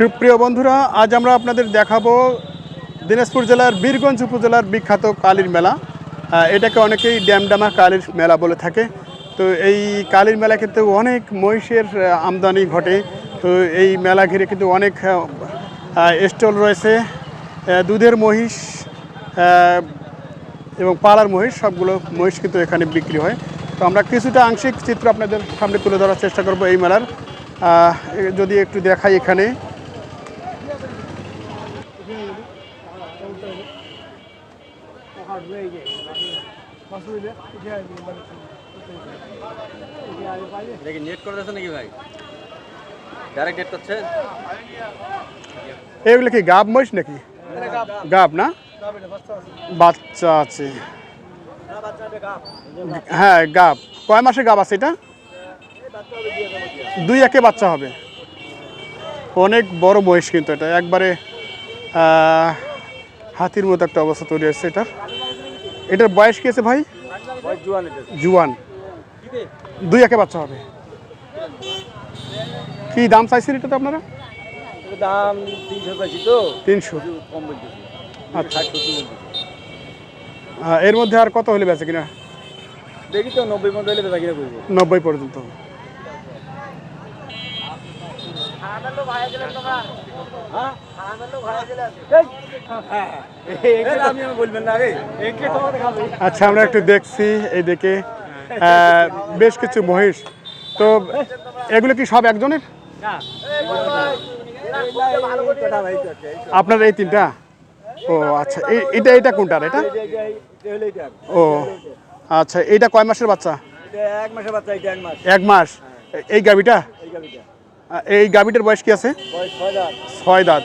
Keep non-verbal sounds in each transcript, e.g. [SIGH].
সুপ্রিয় বন্ধুরা, আজ আমরা আপনাদের দেখাবো দিনাজপুর জেলার বীরগঞ্জ উপজেলার বিখ্যাত কালীর মেলা। এটাকে অনেকেই ড্যামডামা কালীর মেলা বলে থাকে। তো এই কালীর মেলা কিন্তু অনেক মহিষের আমদানি ঘটে। তো এই মেলা ঘিরে কিন্তু অনেক স্টল রয়েছে। দুধের মহিষ এবং পাড়ার মহিষ, সবগুলো মহিষ কিন্তু এখানে বিক্রি হয়। তো আমরা কিছুটা আংশিক চিত্র আপনাদের সামনে তুলে ধরার চেষ্টা করব এই মেলার। যদি একটু দেখাই এখানে। দেখি নেট এগুলো কি গাব মহিষ নাকি? গাব না? বাচ্চা আছে। হ্যাঁ গাব। কয় মাসের গাব আছে এটা? দুই একে বাচ্চা হবে। অনেক বড় মহিষ কিন্তু এটা। একবারে হাতির মতো একটা অবস্থা তৈরি হচ্ছে এটার। এটার বয়স কি আছে ভাই? জুয়ান। দুই একে বাচ্চা হবে। কি দাম চাইছেন এটা তো আপনারা? দাম তিনশো তো। তিনশো। কম আচ্ছা। এর মধ্যে আর কত হলে বেঁচে কিনা? দেখি তো নব্বই পর্যন্ত হলে বেচা কিনা করব। নব্বই পর্যন্ত হ্যাঁ আমি আমি বলবেন না রে একে তোমাকে খাবে আচ্ছা আমরা একটু দেখছি এইদিকে। বেশ কিছু মহিষ। তো এগুলো কি সব একজনের? আপনার এই তিনটা? ও আচ্ছা এটা এটা কোনটার এটা? ও আচ্ছা এইটা কয় মাসের বাচ্চা? এক মাস। এক মাস। এই গাবিটা এই গাবিটার বয়স কি আছে? ছয় দাঁত।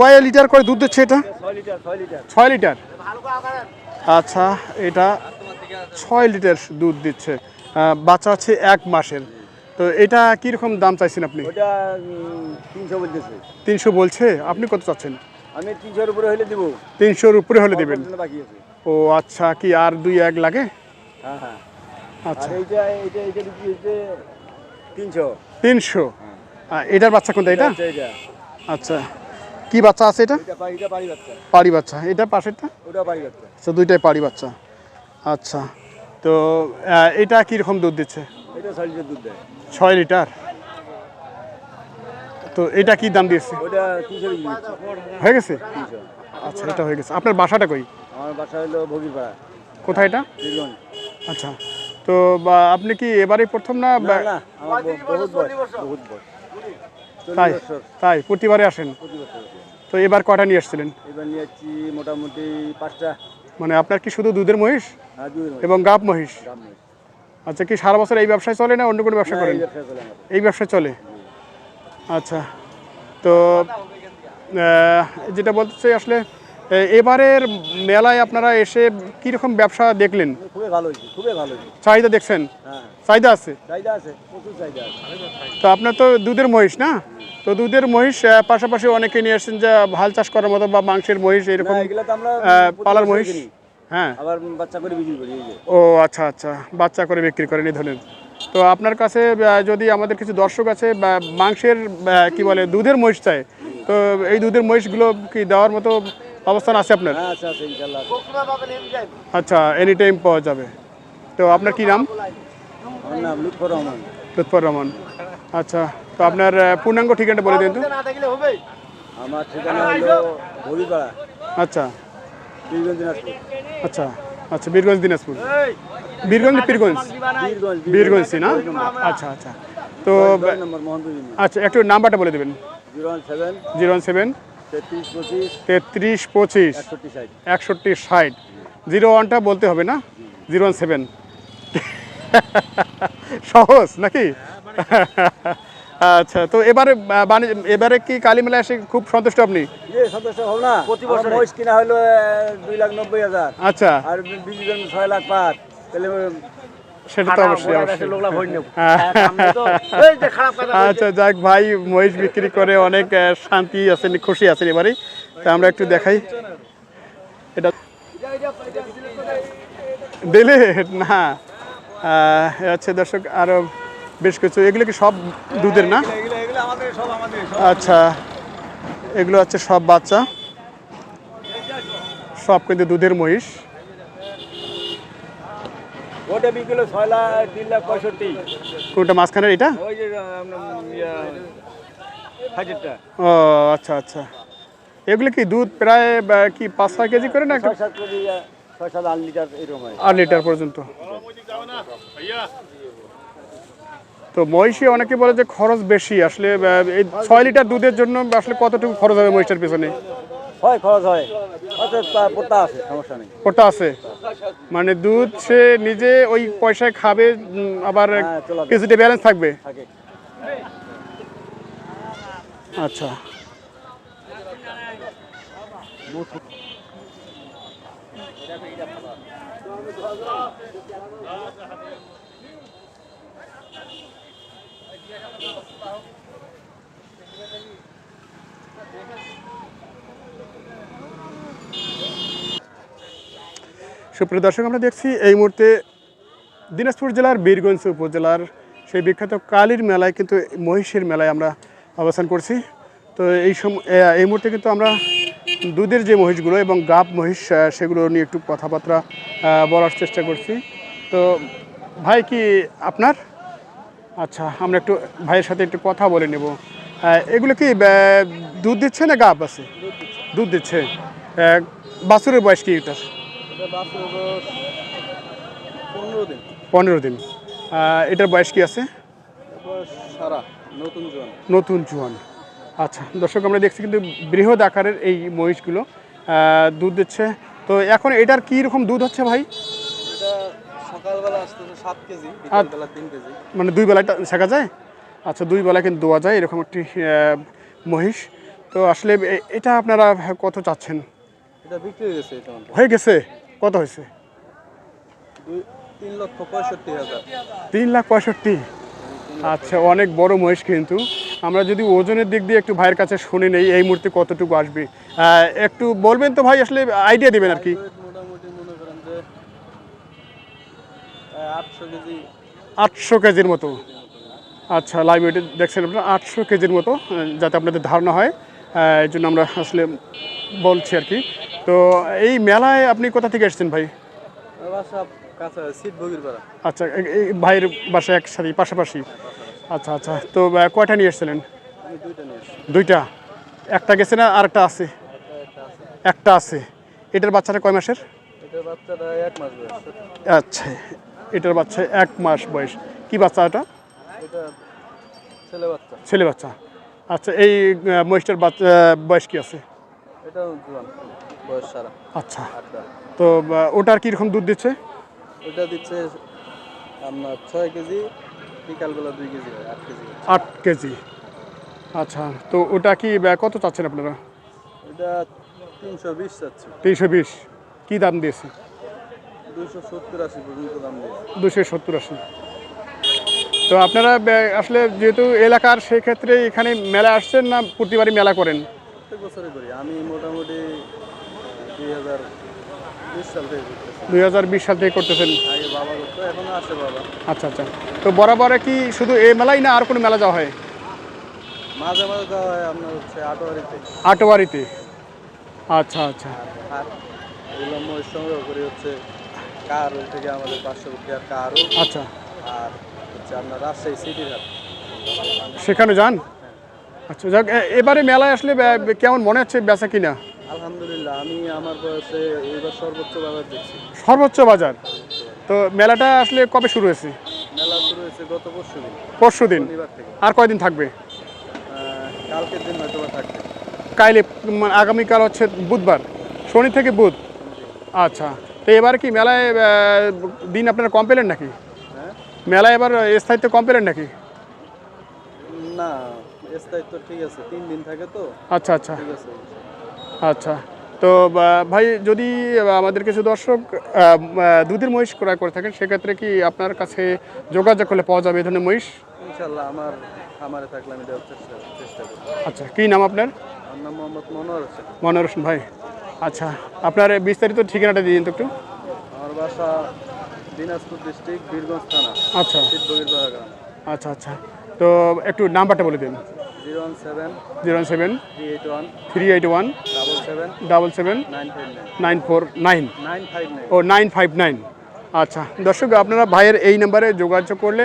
কয় লিটার করে দুধ দিচ্ছে এটা? ছয় লিটার আচ্ছা এটা ছয় লিটার দুধ দিচ্ছে। বাচ্চা আছে এক মাসের। তো এটা কীরকম দাম চাইছেন আপনি? তিনশো বলতেছে। তিনশো বলছে? আপনি কত চাচ্ছেন? আমি তিনশোর উপরে হলে দিব। তিনশোর উপরে হলে দেবেন। ও আচ্ছা কি আর দুই এক লাগে? হ্যাঁ হ্যাঁ। আচ্ছা। এইটা এইটা এইটা বিক্রি হচ্ছে তিনশো। তিনশো? এটার বাচ্চা কোনটা এটা? আচ্ছা। কি বাচ্চা আছে এটা? পাড়ি বাচ্চা। এটা পাশেরটা? আচ্ছা দুইটাই পাড়ি বাচ্চা। আচ্ছা। তো এটা কীরকম দুধ দিচ্ছে? এটা ছয় লিটার তো এটা কি দাম দিয়েছে? হয়ে গেছে? আচ্ছা এটা হয়ে গেছে। আপনার বাসাটা কই? আমার বাসা হলো ভগিরপাড়া। কোথায় এটা? আচ্ছা। তো বা আপনি কি এবারে প্রথম না তাই তাই প্রতিবারে আসেন? তো এবার কটা নিয়ে এসেছিলেন এবার নিয়ে যাচ্ছি মোটামুটি পাঁচটা। মানে আপনার কি শুধু দুধের মহিষ? মধ্যে এবং গাব মহিষ? আচ্ছা কি সারা বছর এই ব্যবসায় চলে না অন্য কোনো ব্যবসা করেন? এই ব্যবসা চলে আচ্ছা তো যেটা বলতে চাই আসলে এবারের মেলায় আপনারা এসে কীরকম ব্যবসা দেখলেন? খুবই ভালো হয়েছে খুবই ভালো হয়েছে। চাহিদা দেখছেন? হ্যাঁ। চাহিদা আছে? চাহিদা আছে প্রচুর চাহিদা আছে। তো আপনার তো দুধের মহিষ না? তো দুধের মহিষ পাশাপাশি অনেকে নিয়ে এসেছেন যে হাল চাষ করার মতো বা মাংসের মহিষ এরকম না তো আমরা পালার মহিষ? হ্যাঁ। আবার বাচ্চা করে বিক্রি করি ও আচ্ছা আচ্ছা। বাচ্চা করে বিক্রি করেন এই ধরনের। তো আপনার কাছে যদি আমাদের কিছু দর্শক আছে বা মাংসের কি বলে দুধের মহিষ চায় তো এই দুধের মহিষগুলো কি দেওয়ার মতো অবস্থান আছে আপনার? হ্যাঁ আচ্ছা এনি টাইম পাওয়া যাবে। তো আপনার কি নাম? লুৎফর রহমান। আচ্ছা তো আপনার পূর্ণাঙ্গ ঠিকানাটা বলে দিন তো। আমার ঠিকানা হলো আচ্ছা। বীরগঞ্জ দিনাজপুর। আচ্ছা আচ্ছা বীরগঞ্জ দিনাজপুর। বীরগঞ্জ পীরগঞ্জ বীরগঞ্জ? বীরগঞ্জ না? আচ্ছা আচ্ছা। তো আচ্ছা একটু নাম্বারটা বলে দেবেন। Zero one seven zero one seven তেত্রিশ পঁচিশ একষট্টি ষাট। জিরো ওয়ানটা বলতে হবে না? Zero one seven. সহজ নাকি? আচ্ছা তো এবারে এবারে কি কালী মেলা এসে খুব সন্তুষ্ট আপনি? হল না। প্রতি বছর। মহিষ কিনা হলো দুই লাখ নব্বই হাজার। আচ্ছা। আর ছয় লাখ পাঁচ। তাহলে সেটা তো অবশ্যই নেব হ্যাঁ। আচ্ছা যাক ভাই মহিষ বিক্রি করে অনেক শান্তি আছেন খুশি আছেন এবারে তা আমরা একটু দেখাই। এটা দিলে? না। আচ্ছা দর্শক আরও বেশ কিছু। এগুলো কি সব দুধের না? এগুলো এগুলো আমাদের। আচ্ছা। এগুলো হচ্ছে সব বাচ্চা। সব কিন্তু দুধের মহিষ। ওটা বিকেলে ছয় লাখ তিন লাখ পঁয়ষট্টি। কোনটা মাঝখানের এটা ওই যে হাজারটা। ও আচ্ছা আচ্ছা। এগুলো কি দুধ প্রায় কি পাঁচ ছয় কেজি করে না ছয় সাত কেজি ছয় সাত আট লিটার এরকম আট লিটার পর্যন্ত। তো মহিষে অনেকে বলে যে খরচ বেশি আসলে এই ছয় লিটার দুধের জন্য আসলে কতটুকু খরচ হবে মহিষের পেছনে? হয় খরচ হয়। অর্থাৎ আছে সমস্যা নেই। ওটা আছে? মানে দুধ সে নিজে ওই পয়সায় খাবে আবার কিছুটা ব্যালেন্স থাকবে? আচ্ছা। সুপ্রিয় দর্শক, আমরা দেখছি এই মুহূর্তে দিনাজপুর জেলার বীরগঞ্জ উপজেলার সেই বিখ্যাত কালীর মেলায় কিন্তু মহিষের মেলায় আমরা অবস্থান করছি। তো এই সম এই মুহূর্তে কিন্তু আমরা দুধের যে মহিষগুলো এবং গাব মহিষ সেগুলো নিয়ে একটু কথাবার্তা বলার চেষ্টা করছি। তো ভাই কি আপনার? আচ্ছা আমরা একটু ভাইয়ের সাথে একটু কথা বলে নেব। এগুলো কি দুধ দিচ্ছে না গাব আছে? দুধ দিচ্ছে। বাছুরের বয়স কি এটার? পনেরো দিন। এটার বয়স কি আছে? নতুন জোয়ান। আচ্ছা দর্শক আমরা দেখছি কিন্তু বৃহৎ আকারের এই মহিষগুলো দুধ দিচ্ছে। তো এখন এটার কি রকম দুধ হচ্ছে ভাই? কেজি মানে দুই বেলাটা শেখা যায়? আচ্ছা দুই বেলা কিন্তু দোয়া যায় এরকম একটি মহিষ। তো আসলে এটা আপনারা কত চাচ্ছেন? হয়ে গেছে? কত হয়েছে? তিন লাখ পঁয়ষট্টি। আচ্ছা অনেক বড় মহিষ কিন্তু। আমরা যদি ওজনের দিক দিয়ে একটু ভাইয়ের কাছে শুনে নেই এই মুহূর্তে কতটুকু আসবে? একটু বলবেন তো ভাই আসলে আইডিয়া দিবেন আর কি। আটশো কেজির মতো। আচ্ছা লাইভ ওয়েটে দেখছেন আপনারা আটশো কেজির মতো যাতে আপনাদের ধারণা হয়। এই জন্য আমরা আসলে বলছি আর কি। তো এই মেলায় আপনি কোথা থেকে এসেছেন ভাই? আচ্ছা এই- ভাইয়ের বাসা একসাথে পাশাপাশি? আচ্ছা আচ্ছা তো কয়টা নিয়ে এসেছিলেন? দুইটা একটা গেছে না আর একটা আছে? একটা আছে। এটার বাচ্চাটা কয় মাসের? আচ্ছা এটার বাচ্চা এক মাস বয়স। কি বাচ্চা এটা? ছেলে বাচ্চা। আচ্ছা এই মহিষটার বাচ্চা বয়স কি আছে? আচ্ছা। তো ওটার কীরকম দুধ দিচ্ছে? ওটা দিচ্ছে আপনার ছয় কেজি বিকালবেলা দুই কেজি আট কেজি। আট কেজি। আচ্ছা তো ওটা কি কত চাচ্ছেন আপনারা? এটা তিনশো বিশ চাচ্ছি। তিনশো বিশ। কী দাম দিয়েছে? দুইশো সত্তর আশি পর্যন্ত দাম দিয়েছে। দুশো সত্তর আশি। তো আপনারা আসলে যেহেতু এলাকার সেক্ষেত্রে এখানে মেলা আসছেন না প্রতিবারই মেলা করেন? প্রত্যেক বছরে করি। আমি মোটামুটি দুই হাজার বিশ সাল থেকে করতেছেন। আচ্ছা আচ্ছা। তো বরাবরে কি শুধু এই মেলাই না আর কোনো মেলা যাওয়া হয়? মাঝে মাঝে দেওয়া হয় আপনার হচ্ছে আটোয়ারিতে। আটোয়ারিতে। আচ্ছা আচ্ছা। আর সংগ্রহ করি হচ্ছে কারোল থেকে আমাদের পার্শ্ববর্তী আর আচ্ছা। আর হচ্ছে আপনার রাজশাহী হাট। সেখানে যান? আচ্ছা যাক এবারে মেলায় আসলে কেমন মনে হচ্ছে বেচা কিনা? আলহামদুলিল্লাহ আমি আমার বয়সে এইবার সর্বোচ্চ বাজার দেখছি। সর্বোচ্চ বাজার। তো মেলাটা আসলে কবে শুরু হয়েছে? মেলা শুরু হয়েছে গত পরশু দিন। পরশু দিন। আর কয়দিন থাকবে? কালকের দিন হয়তো থাকবে। কাইলে মানে আগামীকাল হচ্ছে বুধবার। শনি থেকে বুধ। আচ্ছা। তো এবার কি মেলায় দিন আপনারা কম পেলেন নাকি? হ্যাঁ? মেলায় এবার স্থায়িত্ব কম পেলেন নাকি? না স্থায়িত্ব ঠিক আছে। তিন দিন থাকে তো। আচ্ছা আচ্ছা। ঠিক আছে। আচ্ছা। তো ভাই যদি আমাদের কিছু দর্শক দুধের মহিষ ক্রয় করে থাকেন সেক্ষেত্রে কি আপনার কাছে যোগাযোগ করলে পাওয়া যাবে এই ধরনের মহিষ? ইনশাল্লাহ আমার খামারে থাকলে আমি দেওয়ার চেষ্টা চেষ্টা করব। আচ্ছা কী নাম আপনার? আমার নাম মোহাম্মদ মনোয়ার হোসেন। মনোয়ার হোসেন ভাই। আচ্ছা আপনার বিস্তারিত ঠিকানাটা দিয়ে দিন তো একটু। আমার বাসা দিনাজপুর ডিস্ট্রিক্ট বীরগঞ্জ থানা আচ্ছা। আচ্ছা আচ্ছা। তো একটু নাম্বারটা বলে দিন। Zero one seven three eight one double seven nine four nine o nine five nine আচ্ছা দর্শক আপনারা ভাইয়ের এই নাম্বারে যোগাযোগ করলে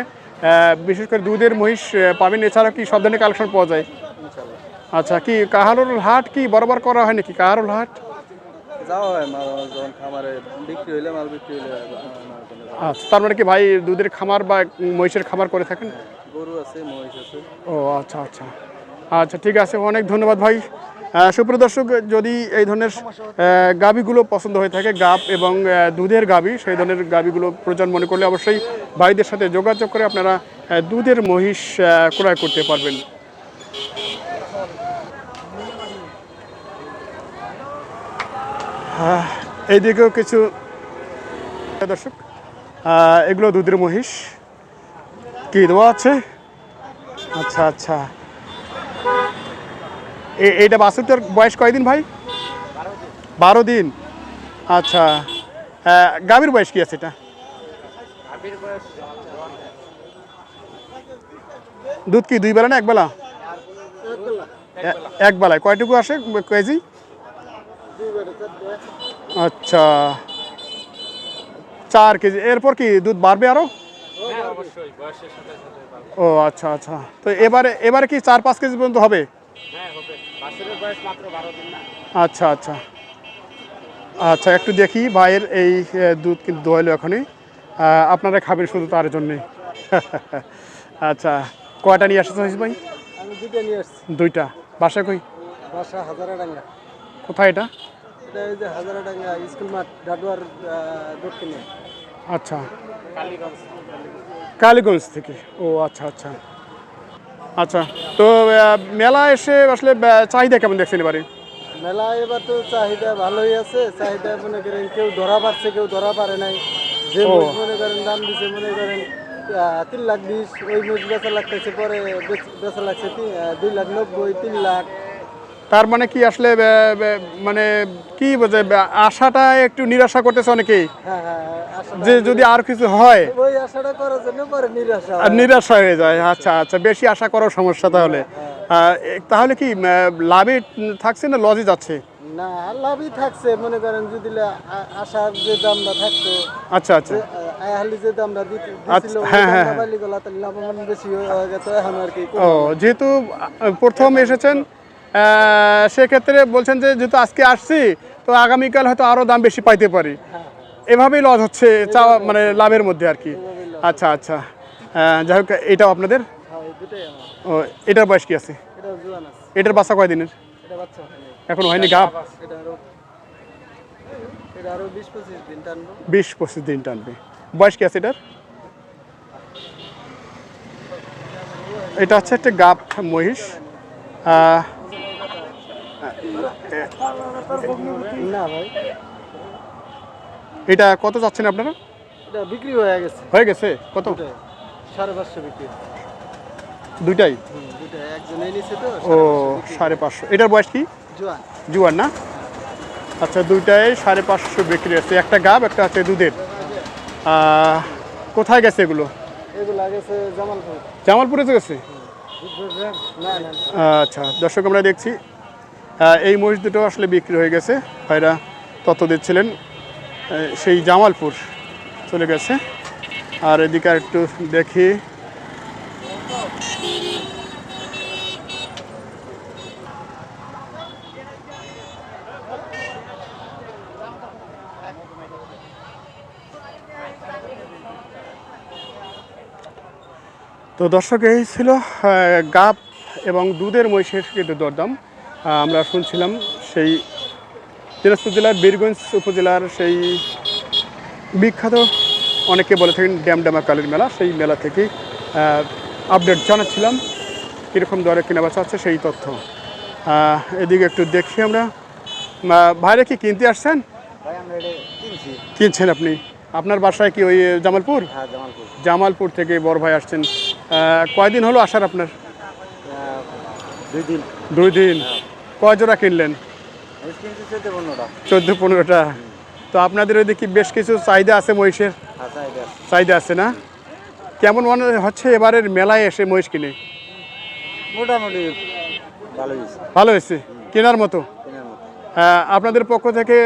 বিশেষ করে দুধের মহিষ পাবেন এছাড়া কি সব ধরনের কালেকশন পাওয়া যায়? আচ্ছা কি কাহারুল হাট কি বরাবর করা হয় নাকি? কাহারুল হাট? হয় আচ্ছা তার মানে কি ভাই দুধের খামার বা মহিষের খামার করে থাকেন? গরু আছে মহিষ আছে। ও আচ্ছা আচ্ছা। আচ্ছা ঠিক আছে অনেক ধন্যবাদ ভাই। সুপ্রিয় দর্শক যদি এই ধরনের আহ, গাভীগুলো পছন্দ হয়ে থাকে গাব এবং দুধের গাভী সেই ধরনের গাভীগুলো প্রয়োজন মনে করলে অবশ্যই ভাইদের সাথে যোগাযোগ করে আপনারা দুধের মহিষ ক্রয় করতে পারবেন। এইদিকেও কিছু দর্শক এগুলো দুধের মহিষ। কি দেওয়া আছে? আচ্ছা আচ্ছা। এইটা বাছুরটার বয়স কয়দিন ভাই? বারো দিন। আচ্ছা। আহ, গাভীর বয়স কি আছে এটা? দুধ কি দুই বেলা না এক বেলা? এক বেলায়। কয়টুকু আসে কেজি? আচ্ছা। চার কেজি। এরপর কি দুধ বাড়বে আরও? ও আচ্ছা আচ্ছা। তো এবারে এবারে কি চার পাঁচ কেজি পর্যন্ত হবে। আচ্ছা আচ্ছা। আচ্ছা একটু দেখি ভাইয়ের এই দুধ কিন্তু দোয়াইলো এখনই। আপনারা খাবেন শুধু তার জন্যে। [LAUGHS] আচ্ছা কয়টা নিয়ে আসতে ভাই? আমি দুটো নিয়ে আসছি। দুইটা। বাসা কই? বাসা হাজারাডাঙ্গা। কোথায় এটা? হাজারাডাঙ্গা স্কুল মাঠ ডাডুয়ার দক্ষিণে। আচ্ছা। কালীগঞ্জ থেকে। ও আচ্ছা আচ্ছা। আচ্ছা তো মেলা এসে আসলে চাহিদা কেমন দেখছেন এবারে? মেলা এবার তো চাহিদা ভালোই আছে চাহিদা মনে করেন কেউ ধরা পারছে কেউ ধরা পারে নাই। যে মনে করেন দাম দিছে মনে করেন তিন লাখ বিশ ওই মহিষ বেচা লাগতেছে পরে বেচ- বেচা লাগছে দুই লাখ নব্বই তিন লাখ। তার মানে কি আসলে মানে কি বোঝে আশাটা একটু নিরাশা করতেছে অনেকেই? হ্যাঁ হ্যাঁ আশাটা যে যদি আর কিছু হয়। নিরাশা হয়ে। যায় আচ্ছা আচ্ছা বেশি আশা করার সমস্যা তাহলে। তাহলে কি লাভে থাকছে না লজে যাচ্ছে? না লাভই থাকছে মনে করেন যদি আশার যে দামটা থাকতো আচ্ছা আচ্ছা। হ্যাঁ, হ্যাঁ, হয়ে। যেহেতু প্রথম এসেছেন সেক্ষেত্রে বলছেন যে যেহেতু আজকে আসছি, তো আগামীকাল হয়তো আরও দাম বেশি পাইতে পারি। এভাবেই লস হচ্ছে, চাওয়া মানে লাভের মধ্যে আর কি। আচ্ছা আচ্ছা। যাই হোক, এটাও আপনাদের? ও, এটার বয়স কি আছে? এটার বাচ্চা কয় দিনের? হয়নি এখন হয়নি গাপ বিশ পঁচিশ দিন টানবে। বয়স কি আছে এটার? এটা হচ্ছে একটা গাপ মহিষ। না ভাই। এটা কত চাচ্ছেন আপনারা? এটা বিক্রি হয়ে গেছে। হয়ে গেছে? কত? সাড়ে পাঁচশো বিক্রি দুইটাই? ও সাড়ে পাঁচশো এটার বয়স কি? জোয়ান। জুয়ার না? আচ্ছা দুইটাই সাড়ে পাঁচশো বিক্রি আছে একটা গাব একটা আছে দুধের। কোথায় গেছে এগুলো? এগুলো গেছে জামালপুর। জামালপুরে গেছে? না না আচ্ছা দর্শক আমরা দেখছি এই মহিষ দুটো আসলে বিক্রি হয়ে গেছে। ভাইরা তথ্য দিচ্ছিলেন সেই জামালপুর চলে গেছে। আর এদিকে একটু দেখি। তো দর্শক, এই ছিল গাপ এবং দুধের মহিষের কিন্তু দরদাম। আমরা শুনছিলাম সেই দিনাজপুর জেলার বীরগঞ্জ উপজেলার সেই বিখ্যাত অনেকে বলে থাকেন ড্যামডামা কালীর মেলা সেই মেলা থেকে আপডেট জানাচ্ছিলাম কীরকম দরে কেনা বেচা আছে সেই তথ্য। এদিকে একটু দেখি আমরা। ভাইরা কি কিনতে আসছেন? কিনছেন আপনি? আপনার বাসায় কি ওই জামালপুর? হ্যাঁ জামালপুর। থেকে বড় ভাই আসছেন। কয়দিন হলো আসার আপনার? দুই দিন। দুই দিন। কয় জোড়া কিনলেন? চোদ্দ পনেরোটা। তো আপনাদের ওইদিকে বেশ কিছু চাহিদা আছে মহিষের? আচ্ছা চাহিদা আছে। না? কেমন মনে হচ্ছে এবারের মেলায় এসে মহিষ কিনে? মোটামুটি ভালো হয়েছে। কেনার মতো? আহ, আপনাদের পক্ষ থেকে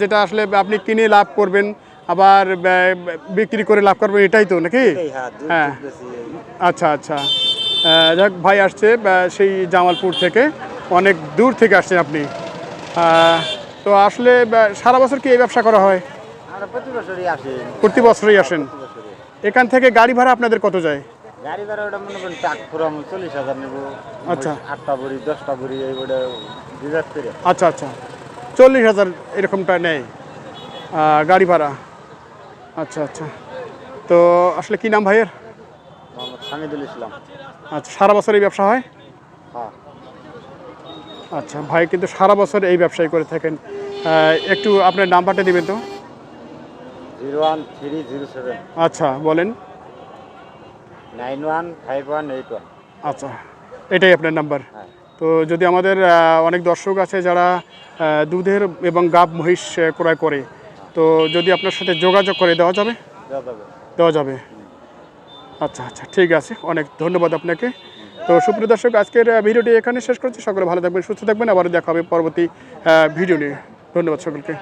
যেটা আসলে আপনি কিনে লাভ করবেন আবার বিক্রি করে লাভ করবেন এটাই তো নাকি? হ্যাঁ। এই। আচ্ছা আচ্ছা। যাক ভাই আসছে সেই জামালপুর থেকে। অনেক দূর থেকে আসছেন আপনি। তো আসলে সারা বছর কি এই ব্যবসা করা হয়? প্রতি বছরই প্রতি বছরই আসেন? এখান থেকে গাড়ি ভাড়া আপনাদের কত যায়? গাড়ি ভাড়া ওটা মনে করেন টাক চল্লিশ হাজার নেব। আচ্ছা। আটটা ভরি দশটা ভরি এই ওটা রিজার্ভ করে আচ্ছা আচ্ছা। চল্লিশ হাজার এরকমটা নেয় গাড়ি ভাড়া। আচ্ছা আচ্ছা। তো আসলে কি নাম ভাইয়ের? মোহাম্মদ সামিদুল ইসলাম। আচ্ছা সারা বছর এই ব্যবসা হয়? হ্যাঁ। আচ্ছা ভাই কিন্তু সারা বছর এই ব্যবসায় করে থাকেন। একটু আপনার নাম্বারটা দিবেন তো? Zero one three zero seven. আচ্ছা বলেন। Nine one five one eight one. আচ্ছা এটাই আপনার নাম্বার। হ্যাঁ। তো যদি আমাদের অনেক দর্শক আছে যারা দুধের এবং গাব মহিষ ক্রয় করে তো যদি আপনার সাথে যোগাযোগ করে দেওয়া যাবে। দেওয়া যাবে। আচ্ছা আচ্ছা ঠিক আছে। অনেক ধন্যবাদ আপনাকে। তো সুপ্রিয় দর্শক, আজকের ভিডিওটি এখানে শেষ করছি। সকলে ভালো থাকবেন, সুস্থ থাকবেন। আবার দেখা হবে পরবর্তী ভিডিও নিয়ে। ধন্যবাদ সকলকে।